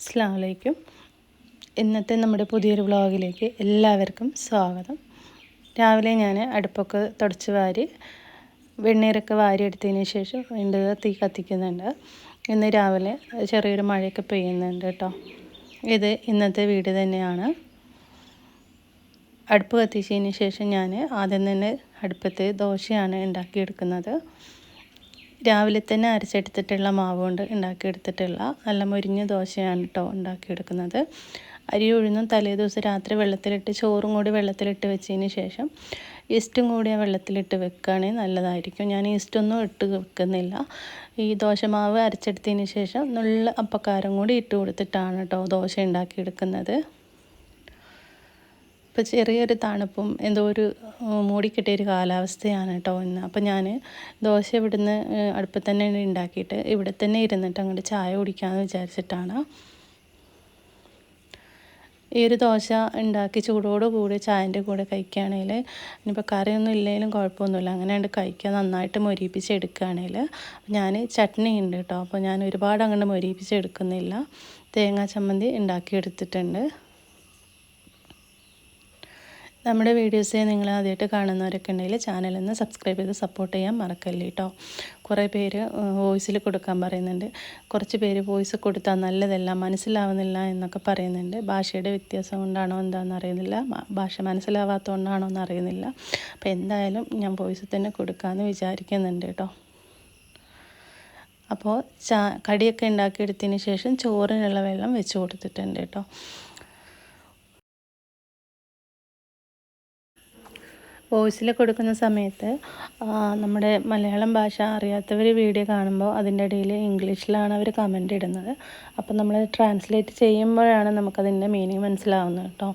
അസ്സാം വലൈക്കും ഇന്നത്തെ നമ്മുടെ പുതിയൊരു വ്ളോഗിലേക്ക് എല്ലാവർക്കും സ്വാഗതം. രാവിലെ ഞാൻ അടുപ്പൊക്കെ തുടച്ച് വാരി വെണ്ണീരൊക്കെ വാരി എടുത്തതിന് ശേഷം വീണ്ടും തീ കത്തിക്കുന്നുണ്ട്. ഇന്ന് രാവിലെ ചെറിയൊരു മഴയൊക്കെ പെയ്യുന്നുണ്ട് കേട്ടോ. ഇത് ഇന്നത്തെ വീട് തന്നെയാണ്. അടുപ്പ് കത്തിച്ചതിന് ശേഷം ഞാൻ ആദ്യം തന്നെ അടുപ്പത്ത് ദോശയാണ് ഉണ്ടാക്കിയെടുക്കുന്നത്. രാവിലെ തന്നെ അരച്ചെടുത്തിട്ടുള്ള മാവ് കൊണ്ട് ഉണ്ടാക്കിയെടുത്തിട്ടുള്ള നല്ല മുരിഞ്ഞ ദോശയാണ് കേട്ടോ ഉണ്ടാക്കിയെടുക്കുന്നത്. അരി ഉഴുന്നും തലേ ദിവസം രാത്രി വെള്ളത്തിലിട്ട് ചോറും കൂടി വെള്ളത്തിലിട്ട് വെച്ചതിന് ശേഷം ഈസ്റ്റും കൂടി വെള്ളത്തിലിട്ട് വെക്കുകയാണെങ്കിൽ നല്ലതായിരിക്കും. ഞാൻ ഈസ്റ്റൊന്നും ഇട്ട് വെക്കുന്നില്ല. ഈ ദോശമാവ് അരച്ചെടുത്തതിന് ശേഷം നല്ല അപ്പക്കാരം കൂടി ഇട്ട് കൊടുത്തിട്ടാണ് കേട്ടോ ദോശ ഉണ്ടാക്കിയെടുക്കുന്നത്. ഇപ്പോൾ ചെറിയൊരു തണുപ്പും എന്തോ ഒരു മൂടിക്കിട്ടിയൊരു കാലാവസ്ഥയാണ് കേട്ടോ ഇന്ന്. അപ്പോൾ ഞാൻ ദോശ ഇവിടുന്ന് അടുപ്പത്ത് തന്നെ ഉണ്ടാക്കിയിട്ട് ഇവിടെ തന്നെ ഇരുന്നിട്ട് അങ്ങോട്ട് ചായ കുടിക്കാമെന്ന് വിചാരിച്ചിട്ടാണ്. ഈ ഒരു ദോശ ഉണ്ടാക്കി ചൂടോട് കൂടി ചായന്റെ കൂടെ കഴിക്കുകയാണെങ്കിൽ ഇനിയിപ്പോൾ കറിയൊന്നും ഇല്ലെങ്കിലും കുഴപ്പമൊന്നുമില്ല. അങ്ങനെ ഉണ്ട് കഴിക്കുക നന്നായിട്ട് മൊരിപ്പിച്ചെടുക്കുകയാണെങ്കിൽ ഞാൻ ചട്നി ഉണ്ട് കേട്ടോ. അപ്പോൾ ഞാൻ ഒരുപാട് അങ്ങോട്ട് മൊരിപ്പിച്ചെടുക്കുന്നില്ല തേങ്ങാ ചമ്മന്തി ഉണ്ടാക്കിയെടുത്തിട്ടുണ്ട്. നമ്മുടെ വീഡിയോസ് നിങ്ങൾ ആദ്യമായിട്ട് കാണുന്നവരൊക്കെ ഉണ്ടെങ്കിൽ ചാനലൊന്ന് സബ്സ്ക്രൈബ് ചെയ്ത് സപ്പോർട്ട് ചെയ്യാൻ മറക്കല്ലേ കേട്ടോ കുറേ പേര് വോയിസിൽ കൊടുക്കാൻ പറയുന്നുണ്ട്. കുറച്ച് പേര് വോയിസ് കൊടുത്താൽ നല്ലതല്ല മനസ്സിലാവുന്നില്ല എന്നൊക്കെ പറയുന്നുണ്ട്. ഭാഷയുടെ വ്യത്യാസം കൊണ്ടാണോ എന്താണെന്ന് അറിയുന്നില്ല. ഭാഷ മനസ്സിലാവാത്തതുകൊണ്ടാണോ എന്ന് അറിയുന്നില്ല. അപ്പോൾ എന്തായാലും ഞാൻ വോയിസ് തന്നെ കൊടുക്കാമെന്ന് വിചാരിക്കുന്നുണ്ട് കേട്ടോ അപ്പോൾ ചാ കടിയൊക്കെ ഉണ്ടാക്കിയെടുത്തതിന് ശേഷം ചോറിനുള്ള വെള്ളം വെച്ച് കൊടുത്തിട്ടുണ്ട് കേട്ടോ വോയിസിൽ കൊടുക്കുന്ന സമയത്ത് നമ്മുടെ മലയാളം ഭാഷ അറിയാത്തവർ വീഡിയോ കാണുമ്പോൾ അതിന്റെ ഇടയിൽ ഇംഗ്ലീഷിലാണ് അവർ കമന്റ് ഇടുന്നത്. അപ്പോൾ നമ്മൾ ട്രാൻസ്ലേറ്റ് ചെയ്യുമ്പോഴാണ് നമുക്കതിന്റെ മീനിങ് മനസ്സിലാവുന്നത് കേട്ടോ.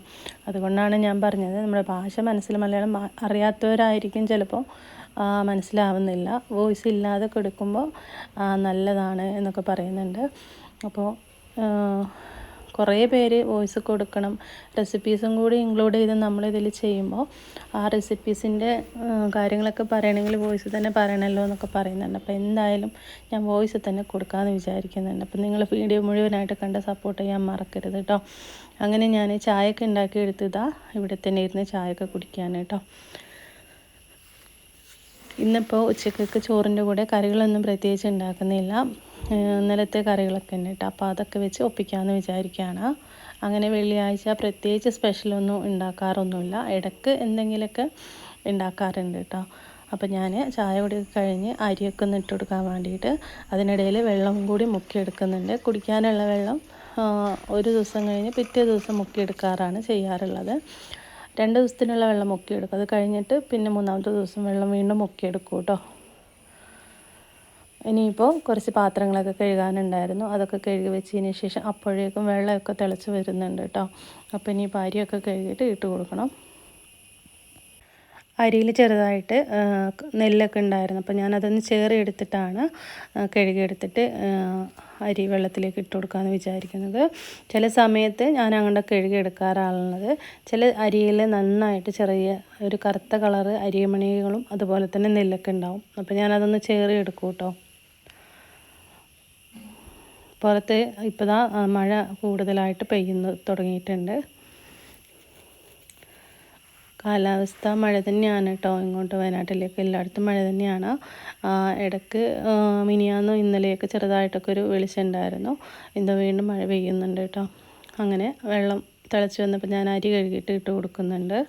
അതുകൊണ്ടാണ് ഞാൻ പറഞ്ഞത് നമ്മുടെ ഭാഷ മനസ്സിൽ മലയാളം അറിയാത്തവരായിരിക്കും ചിലപ്പോൾ മനസ്സിലാവുന്നില്ല. വോയിസ് ഇല്ലാതെ കൊടുക്കുമ്പോൾ നല്ലതാണ് എന്നൊക്കെ പറയുന്നുണ്ട്. അപ്പോൾ കുറേ പേര് വോയിസ് കൊടുക്കണം. റെസിപ്പീസും കൂടി ഇൻക്ലൂഡ് ചെയ്ത് നമ്മളിതിൽ ചെയ്യുമ്പോൾ ആ റെസിപ്പീസിന്റെ കാര്യങ്ങളൊക്കെ പറയണമെങ്കിൽ വോയിസ് തന്നെ പറയണമല്ലോ എന്നൊക്കെ പറയുന്നുണ്ട്. അപ്പോൾ എന്തായാലും ഞാൻ വോയിസ് തന്നെ കൊടുക്കാമെന്ന് വിചാരിക്കുന്നുണ്ട്. അപ്പോൾ നിങ്ങൾ വീഡിയോ മുഴുവനായിട്ട് കണ്ട് സപ്പോർട്ട് ചെയ്യാൻ മറക്കരുത് കേട്ടോ അങ്ങനെ ഞാൻ ചായയൊക്കെ ഉണ്ടാക്കി എടുത്തതാ ഇവിടെ തന്നെ ഇരുന്ന് ചായയൊക്കെ കുടിക്കാൻ കേട്ടോ ഇന്നിപ്പോൾ ഉച്ചക്കൊക്കെ ചോറിന്റെ കൂടെ കറികളൊന്നും പ്രത്യേകിച്ച് ഉണ്ടാക്കുന്നില്ല. ഇന്നലത്തെ കറികളൊക്കെ ഉണ്ട് കേട്ടോ. അപ്പോൾ അതൊക്കെ വെച്ച് ഒപ്പിക്കാമെന്ന് വിചാരിക്കുകയാണ്. അങ്ങനെ വെള്ളിയാഴ്ച പ്രത്യേകിച്ച് സ്പെഷ്യലൊന്നും ഉണ്ടാക്കാറൊന്നുമില്ല. ഇടയ്ക്ക് എന്തെങ്കിലുമൊക്കെ ഉണ്ടാക്കാറുണ്ട് കേട്ടോ. അപ്പോൾ ഞാൻ ചായ കുടി കഴിഞ്ഞ് അരിയൊക്കെ ഒന്ന് ഇട്ട് കൊടുക്കാൻ വേണ്ടിയിട്ട് അതിനിടയിൽ വെള്ളം കൂടി മുക്കിയെടുക്കുന്നുണ്ട്. കുടിക്കാനുള്ള വെള്ളം ഒരു ദിവസം കഴിഞ്ഞ് പിറ്റേ ദിവസം മുക്കിയെടുക്കാറാണ് ചെയ്യാറുള്ളത്. രണ്ട് ദിവസത്തിനുള്ള വെള്ളം മുക്കിയെടുക്കും. അത് കഴിഞ്ഞിട്ട് പിന്നെ മൂന്നാമത്തെ ദിവസം വെള്ളം വീണ്ടും മുക്കിയെടുക്കും കേട്ടോ. ഇനിയിപ്പോൾ കുറച്ച് പാത്രങ്ങളൊക്കെ കഴുകാനുണ്ടായിരുന്നു. അതൊക്കെ കഴുകി വെച്ചതിന് ശേഷം അപ്പോഴേക്കും വെള്ളമൊക്കെ തിളച്ച് വരുന്നുണ്ട് കേട്ടോ. അപ്പോൾ ഇനി ഭാര്യയൊക്കെ കഴുകിയിട്ട് ഇട്ട് കൊടുക്കണം. അരിയിൽ ചെറുതായിട്ട് നെല്ലൊക്കെ ഉണ്ടായിരുന്നു. അപ്പോൾ ഞാനതൊന്ന് ചേറി എടുത്തിട്ടാണ് കഴുകിയെടുത്തിട്ട് അരി വെള്ളത്തിലേക്ക് ഇട്ട് കൊടുക്കാമെന്ന് വിചാരിക്കുന്നത്. ചില സമയത്ത് ഞാൻ അങ്ങനെ കഴുകിയെടുക്കാറാണുള്ളത് ചില അരിയിൽ നന്നായിട്ട് ചെറിയ ഒരു കറുത്ത കളറ് അരിമണികളും അതുപോലെ തന്നെ നെല്ലൊക്കെ ഉണ്ടാവും. അപ്പോൾ ഞാനതൊന്ന് ചേറി എടുക്കും കേട്ടോ. പുറത്ത് ഇപ്പോൾ ദാ മഴ കൂടുതലായിട്ട് പെയ്യുന്നു തുടങ്ങിയിട്ടുണ്ട്. കാലാവസ്ഥ മഴ തന്നെയാണ് കേട്ടോ ഇങ്ങോട്ട് വയനാട്ടിലേക്ക് എല്ലായിടത്തും മഴ തന്നെയാണ്. ഇടയ്ക്ക് മിനിയാന്ന് ഇന്നലെയൊക്കെ ചെറുതായിട്ടൊക്കെ ഒരു വെളിച്ചം ഉണ്ടായിരുന്നു ഇന്ന് വീണ്ടും മഴ പെയ്യുന്നുണ്ട് കേട്ടോ അങ്ങനെ വെള്ളം തിളച്ച് വന്നപ്പോൾ ഞാൻ അരി കഴുകിയിട്ട് ഇട്ട് കൊടുക്കുന്നുണ്ട്.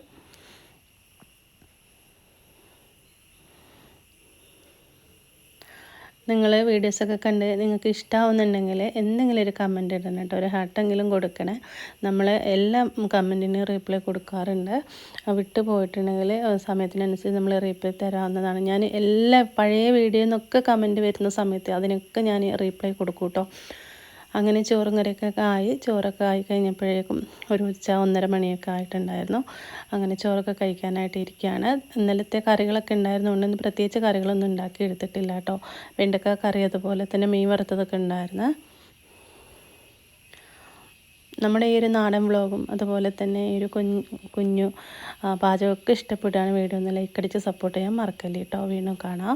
നിങ്ങൾ വീഡിയോസൊക്കെ കണ്ട് നിങ്ങൾക്ക് ഇഷ്ടമാവുന്നുണ്ടെങ്കിൽ എന്തെങ്കിലും ഒരു കമന്റ് ഇടണം കേട്ടോ. ഒരു ഹാർട്ടെങ്കിലും കൊടുക്കണേ. നമ്മൾ എല്ലാ കമന്റിനും റീപ്ലൈ കൊടുക്കാറുണ്ട്. വിട്ടു പോയിട്ടുണ്ടെങ്കിൽ സമയത്തിനനുസരിച്ച് നമ്മൾ റീപ്ലൈ തരാവുന്നതാണ്. ഞാൻ എല്ലാ പഴയ വീഡിയോന്നൊക്കെ കമന്റ് വരുന്ന സമയത്ത് അതിനൊക്കെ ഞാൻ റീപ്ലൈ കൊടുക്കും കേട്ടോ അങ്ങനെ ചോറും കറിയൊക്കെ ആയി ചോറൊക്കെ ആയി കഴിഞ്ഞപ്പോഴേക്കും ഒരു ഉച്ച ഒന്നര മണിയൊക്കെ ആയിട്ടുണ്ടായിരുന്നു. അങ്ങനെ ചോറൊക്കെ കഴിക്കാനായിട്ട് ഇരിക്കുകയാണ്. ഇന്നലത്തെ കറികളൊക്കെ ഉണ്ടായിരുന്നുകൊണ്ട് ഇന്ന് പ്രത്യേകിച്ച് കറികളൊന്നും ഉണ്ടാക്കി എടുത്തിട്ടില്ല കേട്ടോ. വെണ്ടക്ക കറി അതുപോലെ തന്നെ മീൻ വറുത്തതൊക്കെ ഉണ്ടായിരുന്നു. നമ്മുടെ ഈ ഒരു നാടൻ വ്ളോഗും അതുപോലെ തന്നെ ഈ ഒരു കുഞ്ഞു കുഞ്ഞു പാചകമൊക്കെ ഇഷ്ടപ്പെടുകയാണ്. വീഡിയോ ഒന്ന് ലൈക്ക് അടിച്ച് സപ്പോർട്ട് ചെയ്യാൻ മറക്കല്ലേ കേട്ടോ. വീണ്ടും കാണാം.